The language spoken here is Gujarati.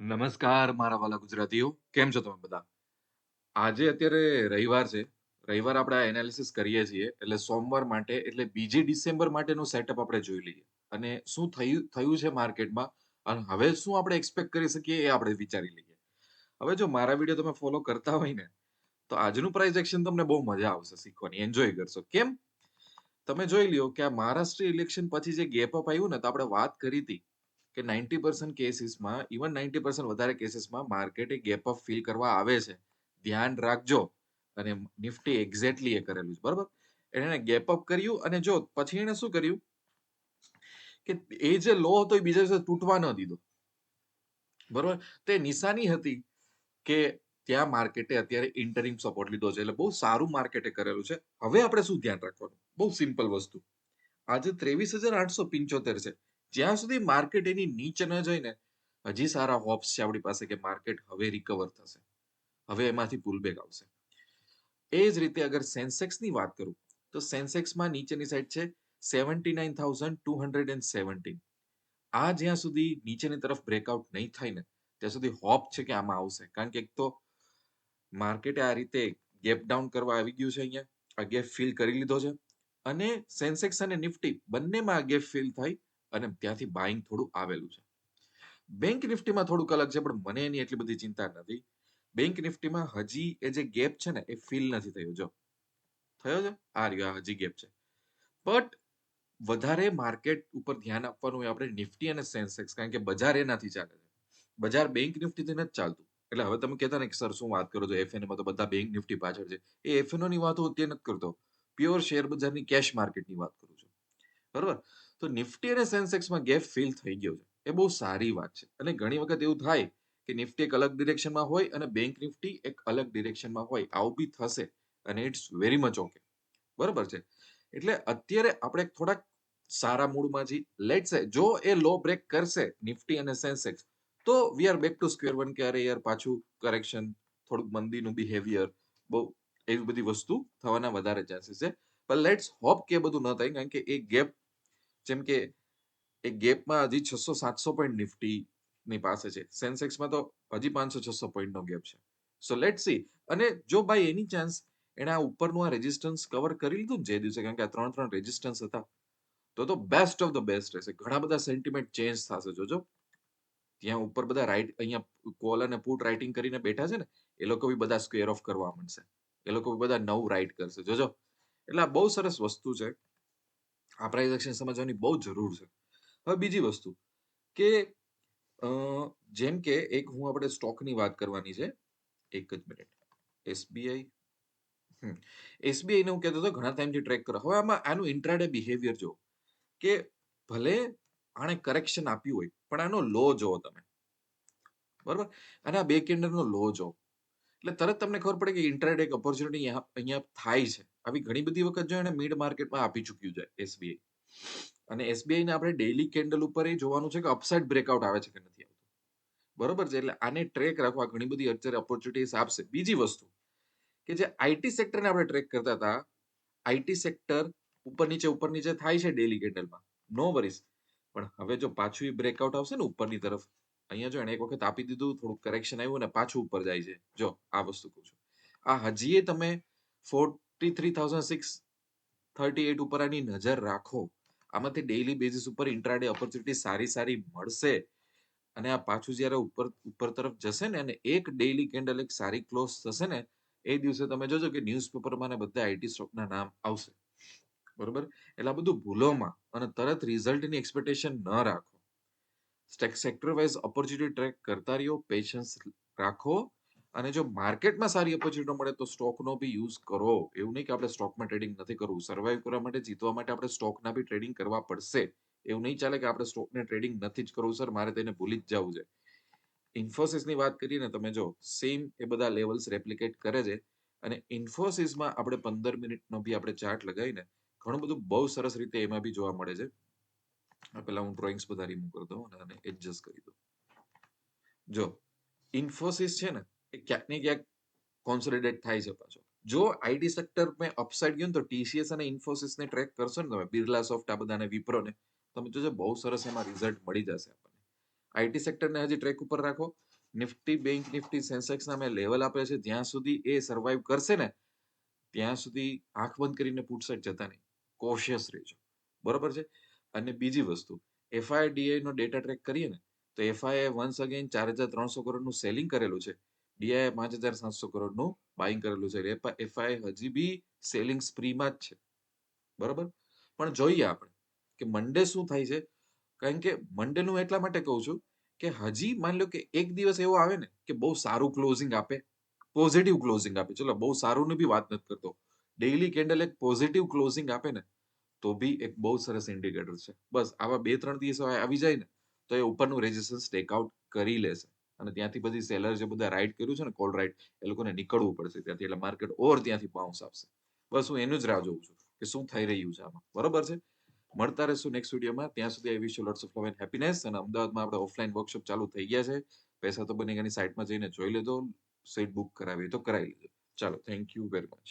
નમસ્કાર, મારા વાલા ગુજરાતીઓ. કેમ છો તમે બધા? આજે અત્યારે રવિવાર છે. રવિવાર આપણે એનાલિસિસ કરીએ છીએ. એટલે સોમવાર માટે, એટલે બીજી ડિસેમ્બર માટેનું સેટઅપ આપણે જોઈ લઈએ. અને શું થયું થયું છે માર્કેટમાં અને હવે શું આપણે એક્સપેક્ટ કરી શકીએ એ આપણે વિચારી લઈએ. હવે જો મારા વીડિયો તમે ફોલો કરતા હોય ને, તો આજનું પ્રાઇસ એક્શન તમને બહુ મજા આવશે શીખવાની. એન્જોય કરશો. કેમ? તમે જોઈ લ્યો કે આ મહારાષ્ટ્ર ઇલેક્શન પછી જે ગેપ અપ આવ્યું ને, તો આપણે વાત કરી હતી કે નાઇન્ટી પર્સન્ટ કેસીસમાં, ઇવન નાઇન્ટી પર્સન્ટ વધારે કેસીસમાં માર્કેટે ગેપ અપ ફીલ કરવા આવે છે. ધ્યાન રાખજો. અને નિફ્ટી એક્ઝેક્ટલી એ કરેલું છે. બરાબર? એને ગેપ અપ કર્યું અને જો, પછી એને શું કર્યું? કે એ જે લો હતો એ બીજા દિવસે તૂટવા ન દીધો. બરોબર? તે નિશાની હતી કે ત્યાં માર્કેટે અત્યારે ઇન્ટરિમ સપોર્ટ લીધો છે. એટલે બહુ સારું માર્કેટે કરેલું છે. હવે આપણે શું ધ્યાન રાખવાનું? બહુ સિમ્પલ વસ્તુ. આજે ત્રેવીસ હજાર આઠસો પિંચોતેર છે. જ્યાં સુધી માર્કેટ એની નીચે ન જાય ને, હજી સારા હોપ્સ છે આપણી પાસે કે માર્કેટ હવે રિકવર થશે. હવે એમાંથી પુલબેક આવશે. એ જ રીતે અગર સેન્સેક્સની વાત કરું, તો સેન્સેક્સમાં નીચેની સાઈડ છે seventy nine thousand two hundred and seventeen આ જ્યાં સુધી નીચેની તરફ બ્રેકઆઉટ નહીં થાય ને, ત્યાં સુધી હોપ છે કે આમાં આવશે. કારણ કે એક તો માર્કેટે આ રીતે ગેપ ડાઉન કરવા આવી ગયું છે અહીંયા, આ ગેપ ફિલ કરી લીધો છે. અને સેન્સેક્સ અને નિફ્ટી બંનેમાં આ ગેપ ફિલ થઈ અને ત્યાંથી બાઇંગ થોડું આવેલું છે. બેંક નિફ્ટીમાં થોડુંક અલગ છે, પણ મને એની એટલી બધી ચિંતા નથી. બેંક નિફ્ટીમાં હજી એ જે ગેપ છે ને, એ ફિલ નથી થયો. જો, થયો છે? આ રહ્યો હજી ગેપ છે. બટ વધારે માર્કેટ ઉપર ધ્યાન આપવાનું હોય આપણે નિફ્ટી અને સેન્સેક્સ કારણ કે બજાર એનાથી ચાલે છે. બજાર બેંક નિફ્ટીથી નથી ચાલતું. એટલે હવે તમે કહેતા ને કે, સર, શું વાત કરો છો? એફએનમાં તો બધા બેંક નિફ્ટી પાછળ છે. એ એફએનઓની વાત હું તે નથી કરતો. પ્યોર શેર બજારની કેશ માર્કેટની વાત કરું બરોબર? તો નિફ્ટી અને સેન્સેક્સમાં ગેપ ફિલ થઈ ગયો છે. એ બહુ સારી વાત છે. અને ઘણી વખત એવું થાય કે નિફ્ટી એક અલગ ડિરેક્શનમાં હોય અને બેંક નિફ્ટી એક અલગ ડિરેક્શનમાં હોય. આવું બી થશે અને ઇટ્સ વેરી મચ ઓકે બરોબર છે? એટલે અત્યારે આપણે થોડાક સારા મૂડમાં છીએ લેટ સે જો એ લો બ્રેક કરશે નિફ્ટી અને સેન્સેક્સ, તો we are back to square one કે અરે યાર? પાછું કરેક્શન થોડુંક મંદીનું બિહેવિયર બહુ એવી બધી વસ્તુ થવાના વધારે ચાન્સીસ છે. પણ લેટ્સ હોપ કે બધું ન થાય, કારણ કે એ ગેપ જેમ કે એ ગેપમાં હજી છસો સાતસો પોઈન્ટ નિફ્ટી ની પાસે છે. સેન્સેક્સમાં તો હજી પાંચસો છસો પોઈન્ટ નો ગેપ છે. સો લેટ સી અને જો બાય એની ચાન્સ એને આ ઉપરનું આ રેઝિસ્ટન્સ કવર કરી લીધું જે દિવસે, કારણ કે આ ત્રણ ત્રણ રેઝિસ્ટન્સ હતા, તો તો બેસ્ટ ઓફ ધ બેસ્ટ રહેશે. ઘણા બધા સેન્ટિમેન્ટ ચેન્જ થશે. જોજો. ત્યાં ઉપર બધા રાઈટ અહીંયા કોલ અને પુટ રાઇટિંગ કરીને બેઠા છે ને, એ લોકો બી બધા સ્ક્વેર ઓફ કરવા માંડશે. એ લોકો બી બધા નવું રાઇટ કરશે. જોજો. એટલે આ બહુ સરસ વસ્તુ છે. આ પ્રાઇઝેક્શન સમજવાની બહુ જરૂર છે. હવે બીજી વસ્તુ કે જેમ કે એક હું આપણે સ્ટોકની વાત કરવાની છે, એક જ મિનિટ. એસબીઆઈ એસબીઆઈ ને હું કહેતો હતો ઘણા ટાઈમથી ટ્રેક કરો. હવે આમાં આનું ઇન્ટ્રાડે બિહેવિયર જો કે ભલે આણે કરેક્શન આપ્યું હોય, પણ આનો લો જોવો તમે. બરોબર? અને આ બે કેન્ડલનો લો જો એટલે તરત તમને ખબર પડે કે ઇન્ટરનેટ એક ઓપોર્ચ્યુનિટી અહીંયા થાય છે. આવી ઘણી બધી વખત જો એને મિડ માર્કેટમાં આપી ચૂક્યું છે એસબીઆઈ અને એસબીઆઈ આપણે ડેઈલી કેન્ડલ ઉપર એ જોવાનું છે કે અપસાઇડ બ્રેકઆઉટ આવે છે કે નથી આવતું. બરોબર છે? એટલે આને ટ્રેક રાખવા ઘણી બધી અત્યારે ઓપોર્ચ્યુનિટીઝ આપશે. બીજી વસ્તુ કે જે આઈટી સેક્ટરને આપણે ટ્રેક કરતા હતા આઈટી સેક્ટર ઉપર નીચે ઉપર નીચે થાય છે ડેલી કેન્ડલમાં નો વરીસ પણ હવે જો પાછું એ બ્રેકઆઉટ આવશે ને ઉપરની તરફ અહીંયા જો એને એક વખત આપી દીધું, થોડુંક કરેક્શન આવ્યું ને પાછું ઉપર જાય છે. જો, આ વસ્તુ કહું છું. આ હજીએ તમે forty three thousand six thirty eight ઉપર આની નજર રાખો. આમાંથી ડેઇલી બેઝિસ ઉપર ઇન્ટ્રાડે ઓપોર્ચ્યુનિટી સારી સારી મળશે. અને આ પાછું જ્યારે ઉપર ઉપર તરફ જશે ને અને એક ડેઈલી કેન્ડલ એક સારી ક્લોઝ થશે ને, એ દિવસે તમે જોજો કે ન્યૂઝપેપરમાં ને બધા આઈટી સ્ટોકના નામ આવશે. બરોબર? એટલે આ બધું ભૂલોમાં અને તરત રિઝલ્ટની એક્સપેક્ટેશન ન રાખો. સેક્ટર વાઇઝ ઓપોર્ચ્યુનિટી ટ્રેક કરતા રહ્યો પેશન્સ રાખો અને જો માર્કેટમાં સારી ઓપોર્ચ્યુનિટી મળે તો સ્ટોકનો બી યુઝ કરો. એવું નહીં કે આપણે સ્ટોકમાં ટ્રેડિંગ નથી કરવું. સર્વાઈવ કરવા માટે, જીતવા માટે આપણે સ્ટોકના બી ટ્રેડિંગ કરવા પડશે. એવું નહીં ચાલે કે આપણે સ્ટોકને ટ્રેડિંગ નથી જ કરવું, સર. મારે તેને ભૂલી જ જવું છે. ઇન્ફોસિસની વાત કરીએ ને, તમે જો સેમ એ બધા લેવલ્સ રેપ્લિકેટ કરે છે. અને ઇન્ફોસિસમાં આપણે પંદર મિનિટનો બી આપણે ચાર્ટ લગાવીને, ઘણું બધું બહુ સરસ રીતે એમાં બી જોવા મળે છે. પહેલા હું ડ્રોઈંગ્સ બધા રિમૂવ કરી દઉં અને આને એડજસ્ટ કરી દઉં જો ઇન્ફોસિસ છે ને એ ક્યાંક ને ક્યાંક કોન્સોલિડેટ થાય છે પાછો જો આઈટી સેક્ટર મેં અપસાઇડ ગયું તો ટીસીએસ અને ઇન્ફોસિસ ને ટ્રેક કરશો ને તમે બિરલા સોફ્ટ આ બધાને વિપ્રો ને તમે જોજો બહુ સરસ એમાં રિઝલ્ટ મળી જશે આપણને આઈટી સેક્ટરને હજી ટ્રેક ઉપર રાખો નિફ્ટી બેંક નિફ્ટી સેન્સેક્સના મેં લેવલ આપે છે જ્યાં સુધી એ સર્વાઈવ કરશે ને ત્યાં સુધી આંખ બંધ કરીને પુટ જતા નહીં કોશિયસ રહેજો બરોબર છે અને બીજી વસ્તુ એફઆઈડીઆઈ નો ડેટા ટ્રેક કરીએ ને, તો એફઆઈએ વન્સ અગેન ચાર હજાર ત્રણસો કરોડનું સેલિંગ કરેલું છે. ડીઆઈ પાંચ હજાર સાતસો કરોડનું બાઇંગ કરેલું છે. એફઆઈ હજી બી સેલિંગ સ્પ્રીમાં જ છે. બરોબર? પણ જોઈએ આપણે કે મંડે શું થાય છે? કારણ કે મંડે નું એટલા માટે કહું છું કે હજી માની લો કે એક દિવસ એવો આવે ને કે બહુ સારું ક્લોઝિંગ આપે પોઝિટિવ ક્લોઝિંગ આપે. ચલો, બહુ સારું ની બી વાત નથી કરતો. ડેઈલી કેન્ડલ એક પોઝિટિવ ક્લોઝિંગ આપે ને તો બી એક બહુ સરસ ઇન્ડિકેટર છે. બસ, આવા બે ત્રણ દિવસ આવી જાય ને, તો એ ઉપરનું રેઝિસ્ટન્સ ટેકઆઉટ કરી લેશે. અને ત્યાંથી બધી સેલર જે બધા રાઇડ કર્યું છે ને કોલ રાઇડ એ લોકોને નીકળવું પડશે ત્યાંથી, એટલે માર્કેટ ઓર ત્યાંથી બાઉન્સ આપશે. બસ, હું એનું જ રાહ જોઉં છું કે શું થઈ રહ્યું છે આમાં. બરોબર છે? મળતા રહેશું નેક્સ્ટ વિડીયોમાં ત્યાં સુધી I wish you lots of love and happiness અને અમદાવાદમાં આપણે ઓફલાઈન વર્કશોપ ચાલુ થઈ ગયા છે. પૈસા તો બની ગયાની સાઇટમાં જઈને જોઈ લેજો સીટ બુક કરાવી તો કરાવી લેજો ચાલો થેન્ક યુ વેરી મચ